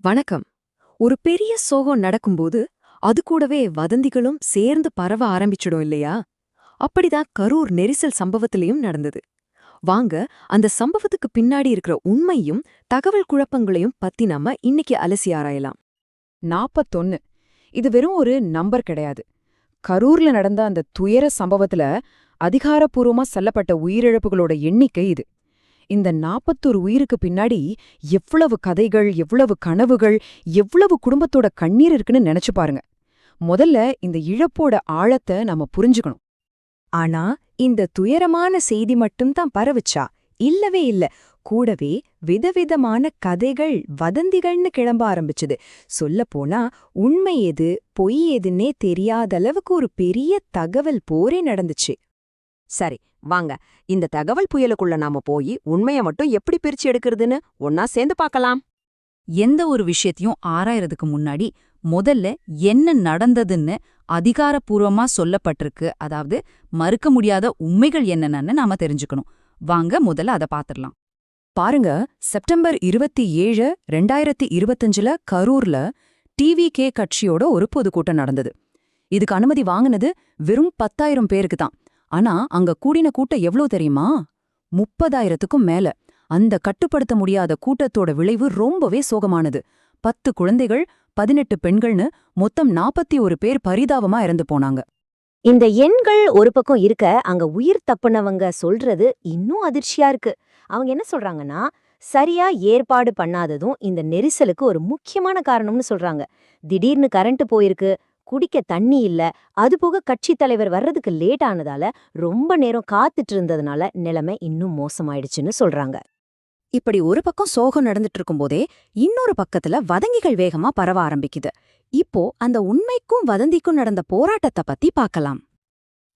வணக்கம். ஒரு பெரிய சோகம் நடக்கும்போது அது கூடவே வதந்திகளும் சேர்ந்து பரவ ஆரம்பிச்சிடும் இல்லையா? அப்படிதான் கரூர் நெரிசல் சம்பவத்திலையும் நடந்தது. வாங்க அந்த சம்பவத்துக்கு பின்னாடி இருக்கிற உண்மையும் தகவல் குழப்பங்களையும் பத்தி நாம இன்னைக்கு அலசி ஆராயலாம். நாப்பத்தொன்னு. இது வெறும் ஒரு நம்பர் கிடையாது. கரூர்ல நடந்த அந்த துயர சம்பவத்துல அதிகாரப்பூர்வமா செல்லப்பட்ட உயிரிழப்புகளோட எண்ணிக்கை இது. இந்த நாப்பத்தொரு உயிருக்கு பின்னாடி எவ்வளவு கதைகள் எவ்வளவு கனவுகள் எவ்வளவு குடும்பத்தோட கண்ணீர் இருக்குன்னு நினைச்சு பாருங்க. முதல்ல இந்த இழப்போட ஆழத்தை நாம புரிஞ்சுக்கணும். ஆனா இந்த துயரமான செய்தி மட்டும் தான் பரவுச்சா? இல்லவே இல்ல. கூடவே விதவிதமான கதைகள் வதந்திகள்னு கிளம்ப ஆரம்பிச்சுது. சொல்லப்போனா உண்மை எது பொய் எதுன்னே தெரியாத அளவுக்கு ஒரு பெரிய தகவல் போரே நடந்துச்சு. சரி வாங்க இந்த தகவல் புயலுக்குள்ள நாம போய் உண்மைய மட்டும் எப்படி பிரிச்சு எடுக்கிறதுன்னு ஒன்னா சேர்ந்து பார்க்கலாம் எந்த ஒரு விஷயத்தையும் ஆராயறதுக்கு முன்னாடி முதல்ல என்ன நடந்ததுன்னு அதிகாரப்பூர்வமா சொல்லப்பட்டிருக்கு அதாவது மறுக்க முடியாத உண்மைகள் என்னென்னு நாம தெரிஞ்சுக்கணும். வாங்க முதல்ல அத பாத்துரலாம் பாருங்க செப்டம்பர் இருபத்தி ஏழு ரெண்டாயிரத்தி இருபத்தஞ்சுல கரூர்ல டிவிகே கட்சியோட ஒரு பொதுக்கூட்டம் நடந்தது. இதுக்கு அனுமதி வாங்குனது வெறும் பத்தாயிரம் பேருக்கு தான். ஆனா அங்க கூடின கூட்டம் எவ்ளோ தெரியுமா? முப்பதாயிரத்துக்கும் மேல. அந்த கட்டுப்படுத்த முடியாத கூட்டத்தோட விளைவு ரொம்பவே சோகமானது. பத்து குழந்தைகள் பதினெட்டு பெண்கள்னு மொத்தம் நாப்பத்தி ஒரு பேர் பரிதாபமா இறந்து போனாங்க. இந்த எண்கள் ஒரு பக்கம் இருக்க அங்க உயிர் தப்புனவங்க சொல்றது இன்னும் அதிர்ச்சியா இருக்கு. அவங்க என்ன சொல்றாங்கன்னா சரியா ஏற்பாடு பண்ணாததும் இந்த நெரிசலுக்கு ஒரு முக்கியமான காரணம்னு சொல்றாங்க. திடீர்னு கரண்ட் போயிருக்கு குடிக்க தண்ணி இல்ல. அது போக கட்சி தலைவர் வர்றதுக்கு லேட் ஆனதால ரொம்ப நேரம் காத்துட்டு இருந்ததுனால நிலைமை இன்னும் மோசமாயிடுச்சுன்னு சொல்றாங்க. இப்படி ஒரு பக்கம் சோகம் நடந்துட்டு இருக்கும்போதே இன்னொரு பக்கத்துல வதங்கிகள் வேகமா பரவ ஆரம்பிக்குது. இப்போ அந்த உண்மைக்கும் வதந்திக்கும் நடந்த போராட்டத்தை பத்தி பார்க்கலாம்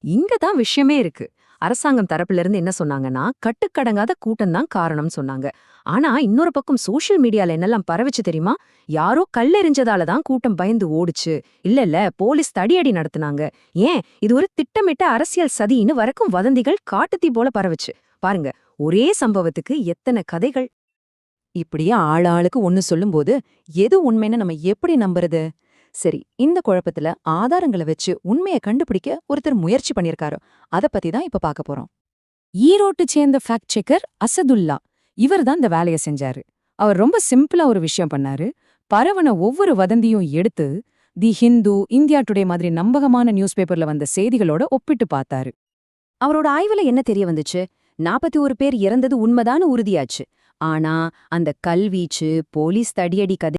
இங்க தான் விஷயமே இருக்கு. அரசாங்கம் தரப்புல இருந்து என்ன சொன்னாங்கன்னா கட்டுக்கடங்காத கூட்டம் தான் காரணம் சொன்னாங்க. ஆனா இன்னொரு பக்கம் சோஷியல் மீடியால என்னெல்லாம் பரவிச்சு தெரியுமா? யாரோ கல்லெறிஞ்சதால தான் கூட்டம் பயந்து ஓடுச்சு. இல்ல இல்ல போலீஸ் தடியடி நடத்துனாங்க. ஏன்? இது ஒரு திட்டமிட்ட அரசியல் சதின்னு வரைக்கும் வதந்திகள் காட்டுத்தீ போல பரவுச்சு. பாருங்க ஒரே சம்பவத்துக்கு எத்தனை கதைகள். இப்படியே ஆளாளுக்கு ஒன்னு சொல்லும்போது எது உண்மைன்னு நம்ம எப்படி நம்புறது? சரி இந்த குழப்பத்துல ஆதாரங்களை வச்சு உண்மையை கண்டுபிடிக்க ஒருத்தர் முயற்சி பண்ணிருக்காரு. அத பத்தி தான் இப்ப பார்க்க போறோம். ஈரோட்டு சேர்ந்த ஃபேக்ட் செக்கர் அசதுல்லா இவர் தான் இந்த வேலையை செஞ்சாரு. அவர் ரொம்ப சிம்பிளா ஒரு விஷயம் பண்ணாரு. பரவன ஒவ்வொரு வதந்தியும் எடுத்து தி ஹிந்து இந்தியா டுடே மாதிரி நம்பகமான நியூஸ் பேப்பர்ல வந்த செய்திகளோட ஒப்பிட்டு பார்த்தாரு. அவரோட ஆய்வுல என்ன தெரிய வந்துச்சு? நாற்பத்தி ஒரு பேர் இறந்தது உண்மைதான்னு உறுதியாச்சு. ஆனா அந்த கல்வீச்சு போலீஸ் தடியடி கதை